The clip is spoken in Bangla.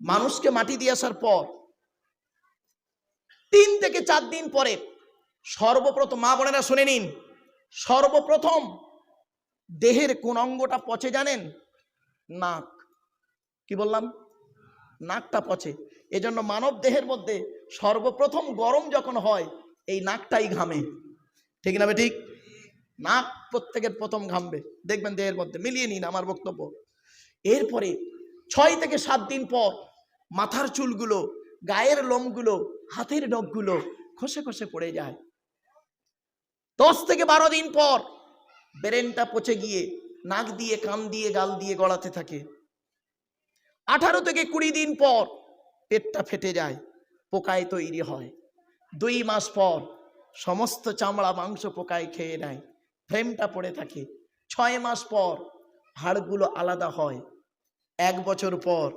মানুষকে মাটি দিয়ে আসার পর, তিন থেকে চার দিন পরে সর্বপ্রথম, মা বোনেরা শুনে নিন, সর্বপ্রথম দেহের কোন অঙ্গটা পচে জানেন? নাক। কি বললাম? নাকটা পচে। এজন্য মানব দেহের মধ্যে সর্বপ্রথম গরম যখন হয়, এই নাকটাই ঘামে। ঠিক না ঠিক? নাক প্রত্যেকের প্রথম ঘামবে। দেখবেন দেহের মধ্যে। মিলিয়ে নিন আমার বক্তব্য। এরপরে ছয় থেকে সাত দিন পর মাথার চুলগুলো, গায়ের লোমগুলো, হাতের নখগুলো খসে খসে পড়ে যায়। দশ থেকে বারো দিন পর ব্রেনটা পচে গিয়ে নাক দিয়ে, কান দিয়ে, গাল দিয়ে গড়াতে থাকে। আঠারো থেকে কুড়ি দিন পর পেটটা ফেটে যায়, পোকায় তৈরি হয়। দুই মাস পর সমস্ত চামড়া, মাংস পোকায় খেয়ে নেয় ফ্রেমটা পড়ে থাকে। ছয় মাস পর হাড়গুলো আলাদা হয় এক বছর পর